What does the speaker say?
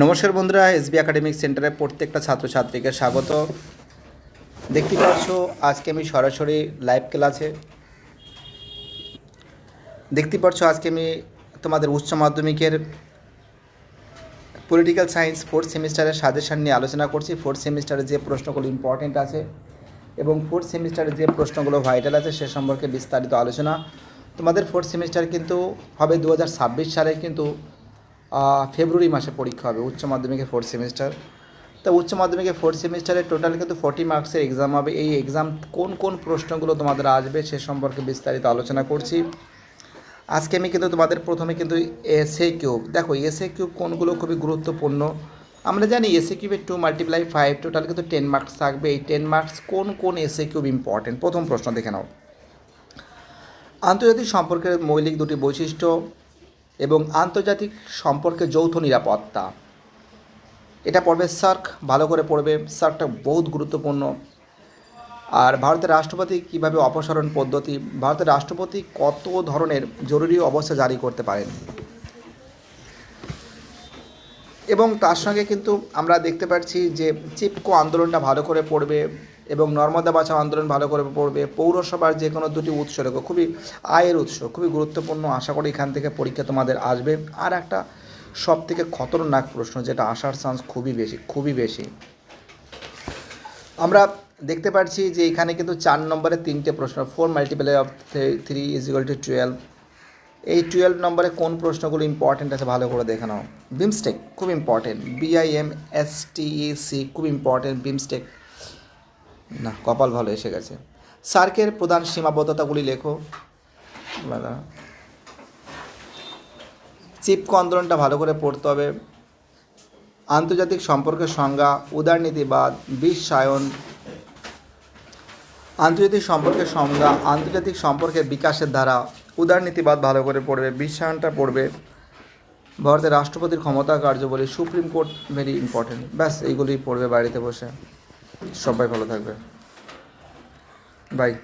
নমস্কার বন্ধুরা, SB academic সেন্টারে প্রত্যেকটা ছাত্রছাত্রীকে স্বাগত। দেখতে পাচ্ছ, আজকে আমি সরাসরি লাইভ ক্লাসে দেখতে পাচ্ছ, আজকে আমি তোমাদের উচ্চ মাধ্যমিকের পলিটিক্যাল সায়েন্স ফোর্থ সেমিস্টারের সাজেশন নিয়ে আলোচনা করছি। ফোর্থ সেমিস্টারে যে প্রশ্নগুলো ইম্পর্টেন্ট আছে এবং ফোর্থ সেমিস্টারে যে প্রশ্নগুলো ভাইটাল আছে সে সম্পর্কে বিস্তারিত আলোচনা। তোমাদের ফোর্থ সেমিস্টার কিন্তু হবে দু হাজার ছাব্বিশ সালে কিন্তু ফেব্রুয়ারি মাসে পরীক্ষা হবে, উচ্চ মাধ্যমিকের ফোর্থ সেমিস্টার তো উচ্চ মাধ্যমিকের ফোর্থ সেমিস্টারে টোটাল কিন্তু ফর্টি মার্কসের এক্সাম হবে। এই এক্সাম কোন কোন প্রশ্নগুলো তোমাদের আসবে সে সম্পর্কে বিস্তারিত আলোচনা করছি। আজকে আমি কিন্তু তোমাদের প্রথমে কিন্তু এসএ কিউব দেখো এসএ কিউব কোনগুলো খুবই গুরুত্বপূর্ণ। আমরা জানি এসএ কিউবের টু মাল্টিপ্লাই ফাইভ টোটাল কিন্তু টেন মার্কস থাকবে। এই টেন মার্কস কোন কোন এসএ কিউব ইম্পর্টেন্ট প্রথম প্রশ্ন দেখে নাও। আন্তর্জাতিক সম্পর্কের মৌলিক দুটি বৈশিষ্ট্য এবং আন্তর্জাতিক সম্পর্কে যৌথ নিরাপত্তা। এটা পড়বে সার্ক, ভালো করে পড়বে। সার্কটা বহুত গুরুত্বপূর্ণ। আর ভারতের রাষ্ট্রপতি কীভাবে অপসারণ পদ্ধতি, ভারতের রাষ্ট্রপতি কত ধরনের জরুরি অবস্থা জারি করতে পারেন। এবং তার সঙ্গে কিন্তু আমরা দেখতে পাচ্ছি যে চিপকো আন্দোলনটা ভালো করে পড়বে। এবং নর্মদা বাঁচাও আন্দোলন ভালো করে পড়বে। পৌরসভার যে কোনো দুটি উৎস রেখো খুবই আয়ের উৎস, খুবই গুরুত্বপূর্ণ। আশা করি এখান থেকে পরীক্ষা তোমাদের আসবে। আর একটা সব থেকে খতরনাক প্রশ্ন, যেটা আসার চান্স খুবই বেশি খুবই বেশি। আমরা দেখতে পাচ্ছি যে এখানে কিন্তু চার নম্বরে তিনটে প্রশ্ন four multiply of three is equal to twelve এই টুয়েলভ নম্বরে কোন প্রশ্নগুলো ইম্পর্টেন্ট আছে ভালো করে দেখে নাও। বিমস্টেক খুব important BIM S T C খুব ইম্পর্টেন্ট বিমস্টেক না, কপাল ভালো এসে গেছে। সার্কের প্রধান সীমাবদ্ধতাগুলি লেখো। চিপকো আন্দোলনটা ভালো করে পড়তে হবে। আন্তর্জাতিক সম্পর্কের সংজ্ঞা উদারনীতিবাদ বিশ্বায়ন আন্তর্জাতিক সম্পর্কের সংজ্ঞা, আন্তর্জাতিক সম্পর্কের বিকাশের ধারা উদারনীতিবাদ ভালো করে পড়বে বিশ্বায়নটা পড়বে। ভারতের রাষ্ট্রপতির ক্ষমতা কার্যবলী সুপ্রিম কোর্ট ভেরি ইম্পর্টেন্ট ব্যাস, এইগুলোই পড়বে বাড়িতে বসে। সবাই ভালো থাকবে। বাই।